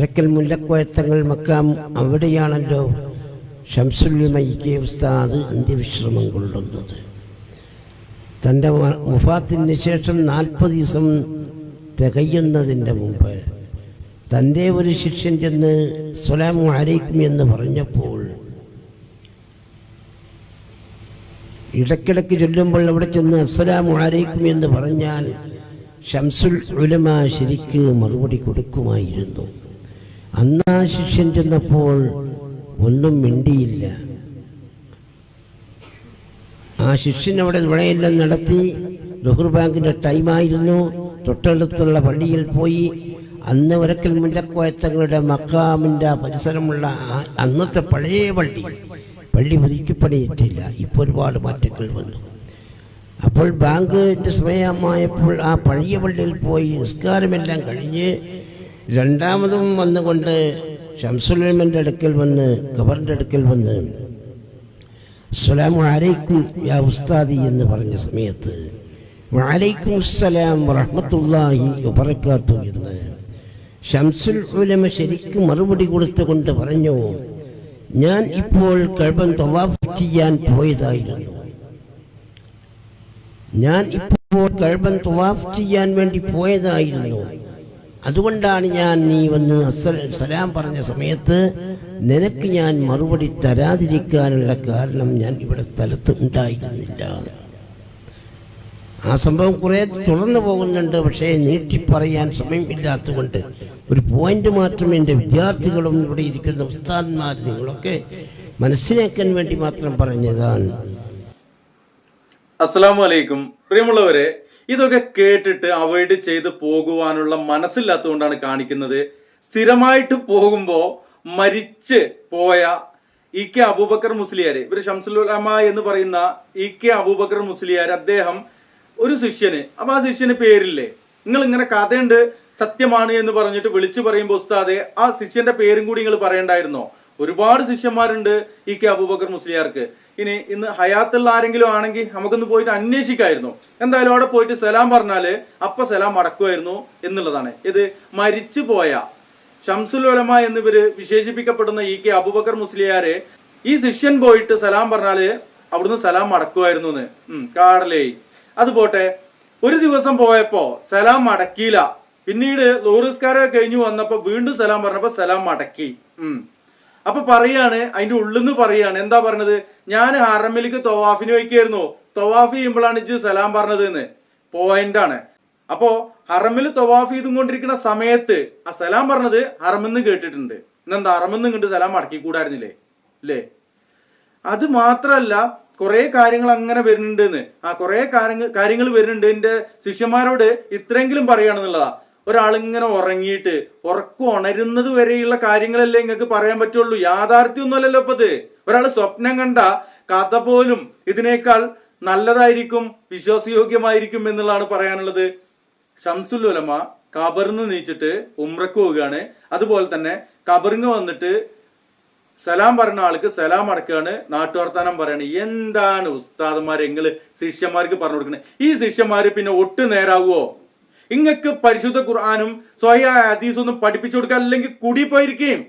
വരക്കൽ മുല്ലക്കോയത്തങ്ങൾ മക്കാം. അവിടെയാണല്ലോ ഷംസുല്ലിമയ്ക്ക് ഉസ്താദ് അന്ത്യവിശ്രമം കൊള്ളുന്നത് തന്റെ മുഫാത്തിന് ശേഷം നാൽപ്പത് ദിവസം തികയുന്നതിന്റെ മുമ്പ് തന്റെ ഒരു ശിഷ്യൻ ചെന്ന് സ്വലാമു അലൈക്കും എന്ന് പറഞ്ഞപ്പോൾ ഇടയ്ക്കിടയ്ക്ക് ചൊല്ലുമ്പോൾ അവിടെ ചെന്ന് അസ്സലാമു അലൈക്കും എന്ന് പറഞ്ഞാൽ ഷംസുൽ ഉലമ ശരിക്ക് മറുപടി കൊടുക്കുമായിരുന്നു. അന്ന് ശിഷ്യൻ ചെന്നപ്പോൾ ഒന്നും മിണ്ടിയില്ല. ആ ശിഷ്യൻ അവിടെ വിളയെല്ലാം നടത്തി ലുഹർ ടൈമായിരുന്നു തൊട്ടടുത്തുള്ള പള്ളിയിൽ പോയി അന്ന് ഒരക്കൽ മുല്ലക്കോയത്തങ്ങളുടെ മക്കാമിന്റെ പരിസരമുള്ള അന്നത്തെ പഴയ പള്ളി. പള്ളി പുതുക്കിപ്പണിയിട്ടില്ല ഇപ്പോൾ ഒരുപാട് മാറ്റങ്ങൾ വന്നു. അപ്പോൾ ബാങ്കിന്റെ സമയമായപ്പോൾ ആ പഴയ പള്ളിയിൽ പോയി നിസ്കാരമെല്ലാം കഴിഞ്ഞ് രണ്ടാമതും വന്നുകൊണ്ട് ഷംസുലമന്റെ അടുക്കൽ വന്ന് ഖബറിന്റെ അടുക്കൽ വന്ന് അസ്സലാമു അലൈക്കും യാ ഉസ്താദി എന്ന് പറഞ്ഞ സമയത്ത് വഅലൈക്കും അസ്സലാം വറഹ്മത്തുള്ളാഹി ഉപറക്കാത്തു എന്ന് ഷംസുൽ ഉലമ ശരിക്ക് മറുപടി കൊടുത്തുകൊണ്ട് പറഞ്ഞു ഞാൻ ഇപ്പോൾ കഴബൻ തവാഫ് ചെയ്യാൻ പോയതായിരുന്നു. ഞാൻ ഇപ്പോൾ കഴബൻ തവാഫ് ചെയ്യാൻ വേണ്ടി പോയതായിരുന്നു. അതുകൊണ്ടാണ് ഞാൻ നീ വന്ന് സലാം പറഞ്ഞ സമയത്ത് നിനക്ക് ഞാൻ മറുപടി തരാതിരിക്കാനുള്ള കാരണം ഞാൻ ഇവിടെ സ്ഥലത്ത് ഉണ്ടായിരുന്നില്ല. ആ സംഭവം കുറേ തുടർന്നു പോകുന്നുണ്ട് പക്ഷേ നീട്ടി പറയാൻ സമയമില്ലാത്തതുകൊണ്ട് ഒരു പോയിന്റ് മാത്രം എന്റെ വിദ്യാർത്ഥികളും ഇവിടെ ഇരിക്കുന്ന ഉസ്താദന്മാർ നിങ്ങളൊക്കെ മനസ്സിലാക്കാൻ വേണ്ടി മാത്രം പറഞ്ഞതാണ്. അസ്സാം വലൈക്കും പ്രിയമുള്ളവരെ ഇതൊക്കെ കേട്ടിട്ട് അവോയ്ഡ് ചെയ്ത് പോകുവാനുള്ള മനസ്സില്ലാത്തതുകൊണ്ടാണ് കാണിക്കുന്നത്. സ്ഥിരമായിട്ട് പോകുമ്പോൾ മരിച്ച് പോയ ഇ കെ അബൂബക്കർ മുസ്ലിയാർ ഇവർ ഷംസുലമ എന്ന് പറയുന്ന ഇ കെ അബൂബക്കർ മുസ്ലിയാർ അദ്ദേഹം ഒരു ശിഷ്യന് അപ്പൊ ആ ശിഷ്യന് പേരില്ലേ? നിങ്ങൾ ഇങ്ങനെ കഥയുണ്ട് സത്യമാണ് എന്ന് പറഞ്ഞിട്ട് വിളിച്ചു പറയുമ്പോൾ ഉസ്താദെ ആ ശിഷ്യന്റെ പേരും കൂടി നിങ്ങൾ പറയണ്ടായിരുന്നോ? ഒരുപാട് ശിഷ്യന്മാരുണ്ട് ഇ കെ അബൂബക്കർ മുസ്ലിയാർക്ക്. ഇനി ഇന്ന് ഹയാത്തുള്ള ആരെങ്കിലും ആണെങ്കിൽ നമുക്കൊന്ന് പോയിട്ട് അന്വേഷിക്കായിരുന്നു. എന്തായാലും അവിടെ പോയിട്ട് സലാം പറഞ്ഞാൽ അപ്പ സലാം അടക്കുമായിരുന്നു എന്നുള്ളതാണ്. ഇത് മരിച്ചു പോയ ഷംസുൽ ഉലമ എന്നിവര് വിശേഷിപ്പിക്കപ്പെടുന്ന ഇ കെ അബുബക്കർ മുസ്ലിയാരെ ഈ ശിഷ്യൻ പോയിട്ട് സലാം പറഞ്ഞാൽ അവിടുന്ന് സലാം മടക്കുമായിരുന്നു എന്ന് ഉം കാടലേ അത് പോട്ടെ. ഒരു ദിവസം പോയപ്പോ സലാം മടക്കിയില്ല പിന്നീട് ലോറിസ്കാരെ കഴിഞ്ഞു വന്നപ്പോ വീണ്ടും സലാം പറഞ്ഞപ്പോ സലാം മടക്കി ഉം. അപ്പൊ പറയാണ് അതിന്റെ ഉള്ളിന്ന് പറയാണ്. എന്താ പറഞ്ഞത് ഞാൻ ഹറമിലേക്ക് തൊവാഫിന് വയ്ക്കായിരുന്നു തൊവാഫ് ചെയ്യുമ്പോഴാണ് ഇജ്ജ് സലാം പറഞ്ഞത് എന്ന്. പോയിന്റ് ആണ്. അപ്പോ ഹറമിൽ തൊവാഫ് ചെയ്തും കൊണ്ടിരിക്കുന്ന സമയത്ത് ആ സലാം പറഞ്ഞത് ഹറമെന്ന് കേട്ടിട്ടുണ്ട്. ഇന്നെന്താ? ഹറമെന്ന് കണ്ട് സലാം മടക്കി കൂടായിരുന്നില്ലേ അല്ലേ അത് മാത്രല്ല കുറെ കാര്യങ്ങൾ അങ്ങനെ വരുന്നുണ്ട് എന്ന്. ആ കുറെ കാര്യങ്ങൾ കാര്യങ്ങൾ വരുന്നുണ്ട്. എന്റെ ശിഷ്യന്മാരോട് ഇത്രയെങ്കിലും പറയുകയാണെന്നുള്ളതാ ഒരാളിങ്ങനെ ഉറങ്ങിയിട്ട് ഉറക്കം ഉണരുന്നത് വരെയുള്ള കാര്യങ്ങളല്ലേ നിങ്ങൾക്ക് പറയാൻ പറ്റുള്ളൂ. യാഥാർത്ഥ്യമൊന്നുമല്ലല്ലോ ഇപ്പൊ ഇത് ഒരാൾ സ്വപ്നം കണ്ട കഥ പോലും ഇതിനേക്കാൾ നല്ലതായിരിക്കും വിശ്വാസയോഗ്യമായിരിക്കും എന്നുള്ളതാണ് പറയാനുള്ളത്. ഷംസുൽ ഉലമ കബറിന്ന് നീച്ചിട്ട് ഉമ്രക്ക് പോവുകയാണ്. അതുപോലെ തന്നെ കബറിങ് വന്നിട്ട് സലാം പറഞ്ഞ ആൾക്ക് സലാം അടക്കുകയാണ്. നാട്ടുവർത്താനം പറയാണ് എന്താണ് ഉസ്താദന്മാരെ എങ്ങൾ ശിഷ്യന്മാർക്ക് പറഞ്ഞു കൊടുക്കുന്നത് ഈ ശിഷ്യന്മാര് പിന്നെ ഒട്ടു നേരാവോ ഇങ്ങക്ക് പരിശുദ്ധ ഖുർആാനും സ്വയ ഹദീസും ഒന്നും പഠിപ്പിച്ചു കൊടുക്കാൻ അല്ലെങ്കിൽ കുടി പോയിരിക്കുകയും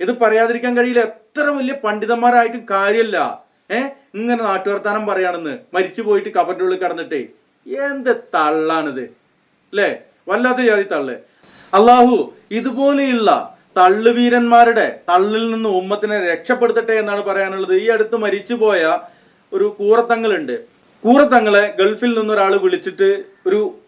ഇത് പറയാതിരിക്കാൻ കഴിയില്ല. എത്ര വലിയ പണ്ഡിതന്മാരായിട്ടും കാര്യമല്ല ഏ? ഇങ്ങനെ നാട്ടുവർത്താനം പറയാണെന്ന്. മരിച്ചു പോയിട്ട് കബറിന്റെ ഉള്ളിൽ കടന്നിട്ടേ. എന്ത് തള്ളാണിത്. അല്ലേ വല്ലാത്ത ജാതി തള്ള്. അള്ളാഹു ഇതുപോലെയുള്ള തള്ളുവീരന്മാരുടെ തള്ളിൽ നിന്ന് ഉമ്മത്തിനെ രക്ഷപ്പെടുത്തട്ടെ എന്നാണ് പറയാനുള്ളത്. ഈ അടുത്ത് മരിച്ചുപോയ ഒരു കൂറത്തങ്ങളുണ്ട് കൂറത്തങ്ങളെ ഗൾഫിൽ നിന്ന് ഒരാൾ വിളിച്ചിട്ട് ഒരു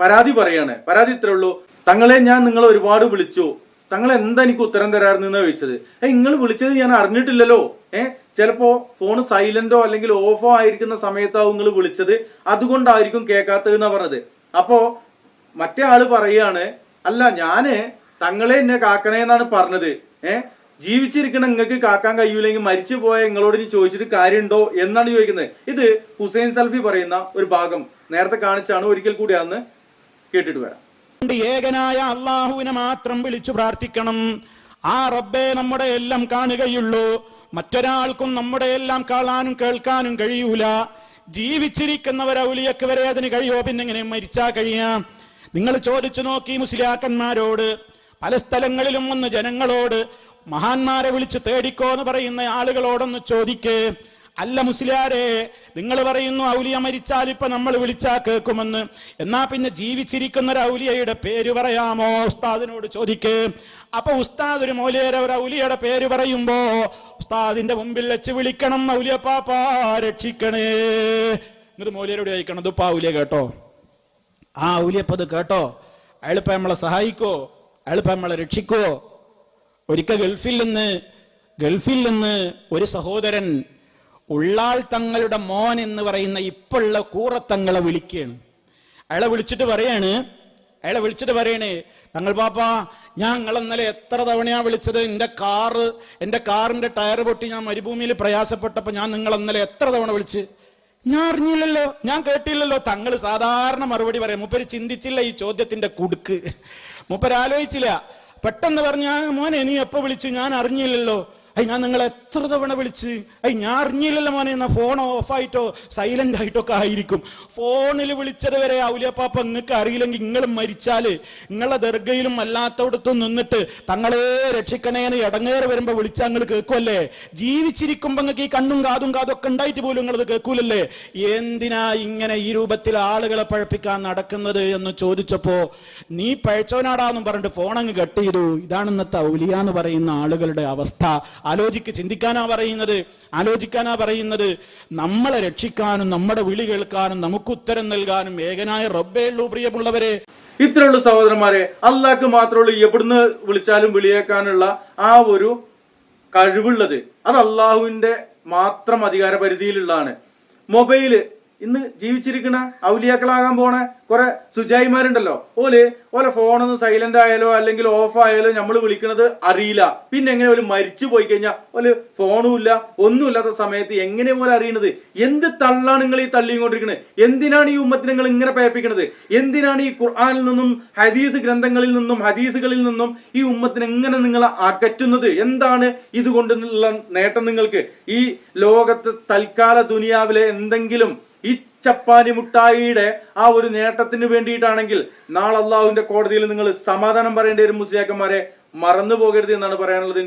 പരാതി പറയാണ്. പരാതി ഇത്രേ ഉള്ളൂ. തങ്ങളെ ഞാൻ നിങ്ങളെ ഒരുപാട് വിളിച്ചു. തങ്ങൾ എന്താ എനിക്ക് ഉത്തരം തരാറുന്ന ചോദിച്ചത്? ഏ നിങ്ങൾ വിളിച്ചത് ഞാൻ അറിഞ്ഞിട്ടില്ലല്ലോ. ഏ ചിലപ്പോ ഫോൺ സൈലന്റോ അല്ലെങ്കിൽ ഓഫോ ആയിരിക്കുന്ന സമയത്താവും നിങ്ങൾ വിളിച്ചത്. അതുകൊണ്ടായിരിക്കും കേൾക്കാത്തത് എന്നാ പറഞ്ഞത്. അപ്പോ മറ്റേ ആൾ പറയാണ് അല്ല ഞാൻ തങ്ങളെ എന്നെ കാക്കണേ എന്നാണ് പറഞ്ഞത്. ഏ ജീവിച്ചിരിക്കണ നിങ്ങൾക്ക് കാക്കാൻ കഴിയൂലെങ്കിൽ മരിച്ചു പോയ നിങ്ങളോട് ഇനി ചോദിച്ചിട്ട് കാര്യമുണ്ടോ എന്നാണ് ചോദിക്കുന്നത്. ഇത് ഹുസൈൻ സൽഫി പറയുന്ന ഒരു ഭാഗം. നേരത്തെ കാണിച്ചാണ് ഒരിക്കൽ കൂടി അന്ന് കേട്ടിട്ട് വരാം. ഏകനായ അള്ളാഹുവിനെ മാത്രം വിളിച്ചു പ്രാർത്ഥിക്കണം. ആ റബ്ബെ നമ്മുടെ എല്ലാം കാണുകയുള്ളൂ. മറ്റൊരാൾക്കും നമ്മുടെ എല്ലാം കാണാനും കേൾക്കാനും കഴിയൂല. ജീവിച്ചിരിക്കുന്നവരെ ഉലിയക്ക് വരെ അതിന് കഴിയോ? പിന്നെ ഇങ്ങനെ മരിച്ചാ കഴിയാം? നിങ്ങൾ ചോദിച്ചു നോക്കി മുസ്ലിയാക്കന്മാരോട് പല സ്ഥലങ്ങളിലും ഒന്ന് ജനങ്ങളോട് മഹാന്മാരെ വിളിച്ച് തേടിക്കോ എന്ന് പറയുന്ന ആളുകളോടൊന്ന് ചോദിക്കേ. അല്ല മുസ്ലിയാരെ നിങ്ങൾ പറയുന്നു ഔലിയ മരിച്ചാൽ ഇപ്പൊ നമ്മൾ വിളിച്ചാൽ കേൾക്കുമെന്ന്. എന്നാ പിന്നെ ജീവിച്ചിരിക്കുന്ന ഒരു ഔലിയയുടെ പേര് പറയാമോ? ഉസ്താദിനോട് ചോദിക്കേ. അപ്പൊ ഉസ്താദ് ഒരു മൗലിയരെ ഒരു ഔലിയയുടെ പേര് പറയുമ്പോ ഉസ്താദിന്റെ മുമ്പിൽ വെച്ച് വിളിക്കണം ഔലിയ പാപ്പ രക്ഷിക്കണേ. എന്നിട്ട് മൗലിയരോട് ചോദിക്കണം ഇതിപ്പോ ഔലിയ കേട്ടോ? ആ ഔലിയപ്പത് കേട്ടോ? അയാളിപ്പോ നമ്മളെ സഹായിക്കോ? അയാളിപ്പോ നമ്മളെ രക്ഷിക്കോ? ഒരിക്കൽ ഗൾഫിൽ നിന്ന് ഗൾഫിൽ നിന്ന് ഒരു സഹോദരൻ ഉള്ളാൾ തങ്ങളുടെ മോൻ എന്ന് പറയുന്ന ഇപ്പുള്ള കൂറത്തങ്ങളെ വിളിക്കുകയാണ്. അയാളെ വിളിച്ചിട്ട് പറയാണ് അയാളെ വിളിച്ചിട്ട് പറയണേ തങ്ങൾ പാപ്പ ഞാൻ നിങ്ങളെന്നലെ എത്ര തവണയാ വിളിച്ചത്? എന്റെ കാറ് എന്റെ കാറിന്റെ ടയർ പൊട്ടി ഞാൻ മരുഭൂമിയിൽ പ്രയാസപ്പെട്ടപ്പോൾ ഞാൻ നിങ്ങൾ ഇന്നലെ എത്ര തവണ വിളിച്ച്? ഞാൻ അറിഞ്ഞില്ലല്ലോ ഞാൻ കേട്ടില്ലല്ലോ. തങ്ങൾ സാധാരണ മറുപടി പറയാം മൂപ്പര് ചിന്തിച്ചില്ല ഈ ചോദ്യത്തിന്റെ കുടുക്ക്. മൂപ്പര് ആലോചിച്ചില്ല. പെട്ടെന്ന് പറഞ്ഞ മോനെ നീ എപ്പോൾ വിളിച്ചു? ഞാൻ അറിഞ്ഞില്ലല്ലോ. ഐ ഞാൻ നിങ്ങളെ എത്ര തവണ വിളിച്ച്? അയ്യ ഞാൻ അറിഞ്ഞില്ലല്ലോ മോനെ എന്നാ ഫോൺ ഓഫായിട്ടോ സൈലന്റ് ആയിട്ടോ ഒക്കെ ആയിരിക്കും. ഫോണിൽ വിളിച്ചത് വരെ ഔലിയപ്പാപ്പ നിങ്ങൾക്ക് അറിയില്ലെങ്കിൽ നിങ്ങൾ മരിച്ചാൽ നിങ്ങളെ ദർഗയിലും അല്ലാത്തവിടത്തും നിന്നിട്ട് തങ്ങളെ രക്ഷിക്കണേന്ന് ഇടങ്ങേറ് വരുമ്പോൾ വിളിച്ചാൽ നിങ്ങൾ കേൾക്കുമല്ലേ ജീവിച്ചിരിക്കുമ്പോൾ നിങ്ങൾക്ക് ഈ കണ്ണും കാതും കാതും ഒക്കെ ഉണ്ടായിട്ട് പോലും നിങ്ങളത് കേൾക്കൂലല്ലേ? എന്തിനാ ഇങ്ങനെ ഈ രൂപത്തിൽ ആളുകളെ പഴപ്പിക്കാൻ നടക്കുന്നത് എന്ന് ചോദിച്ചപ്പോ നീ പഴച്ചോനാടാന്നും പറഞ്ഞിട്ട് ഫോൺ അങ്ങ് കട്ട് ചെയ്തു. ഇതാണ് ഇന്നത്തെ ഔലിയ എന്ന് പറയുന്ന ആളുകളുടെ അവസ്ഥ. ആലോചിക്ക് ചിന്തിക്കാനാ പറയുന്നത് ആലോചിക്കാനാ പറയുന്നത്. നമ്മളെ രക്ഷിക്കാനും നമ്മുടെ വിളി കേൾക്കാനും നമുക്ക് ഉത്തരം നൽകാനും ഏകനായ റബ്ബേ ഉള്ളൂ പ്രിയമുള്ളവരെ. ഇത്രയുള്ള സഹോദരന്മാരെ അള്ളാഹ്ക്ക് മാത്രമുള്ളൂ എവിടുന്ന് വിളിച്ചാലും വിളിയേക്കാനുള്ള ആ ഒരു കഴിവുള്ളത്. അത് അള്ളാഹുവിന്റെ മാത്രം അധികാര പരിധിയിലുള്ളതാണ് മൊബൈൽ ഇന്ന് ജീവിച്ചിരിക്കുന്ന ഔലിയാക്കളാകാൻ പോണ കുറെ സുജായിമാരുണ്ടല്ലോ. ഓൽ ഓലെ ഫോണൊന്ന് സൈലന്റ് ആയാലോ അല്ലെങ്കിൽ ഓഫ് ആയാലോ നമ്മൾ വിളിക്കണത് അറിയില്ല. പിന്നെ എങ്ങനെ ഒരു മരിച്ചു പോയി കഴിഞ്ഞാൽ ഓൽ ഫോണും ഇല്ല ഒന്നുമില്ലാത്ത സമയത്ത് എങ്ങനെ പോലെ അറിയണത്? എന്ത് തള്ളാണ് നിങ്ങൾ ഈ തള്ളിക്കൊണ്ടിരിക്കുന്നത് എന്തിനാണ് ഈ ഉമ്മത്തിനെ നിങ്ങൾ ഇങ്ങനെ പേപ്പിക്കണത്? എന്തിനാണ് ഈ ഖുർആാനിൽ നിന്നും ഹദീസ് ഗ്രന്ഥങ്ങളിൽ നിന്നും ഹദീസുകളിൽ നിന്നും ഈ ഉമ്മത്തിനെ എങ്ങനെ നിങ്ങൾ അകറ്റുന്നത്? എന്താണ് ഇതുകൊണ്ടുള്ള നേട്ടം നിങ്ങൾക്ക്? ഈ ലോകത്ത് തൽക്കാല ദുനിയാവിലെ എന്തെങ്കിലും ഈ ചപ്പാനി മുട്ടായിയുടെ ആ ഒരു നേട്ടത്തിന് വേണ്ടിയിട്ടാണെങ്കിൽ നാളെ അള്ളാഹുവിന്റെ കോടതിയിൽ നിങ്ങൾ സമാധാനം പറയേണ്ടി വരും മുസ്ലിയാക്കന്മാരെ. മറന്നു പോകരുത് എന്നാണ് പറയാനുള്ളത്.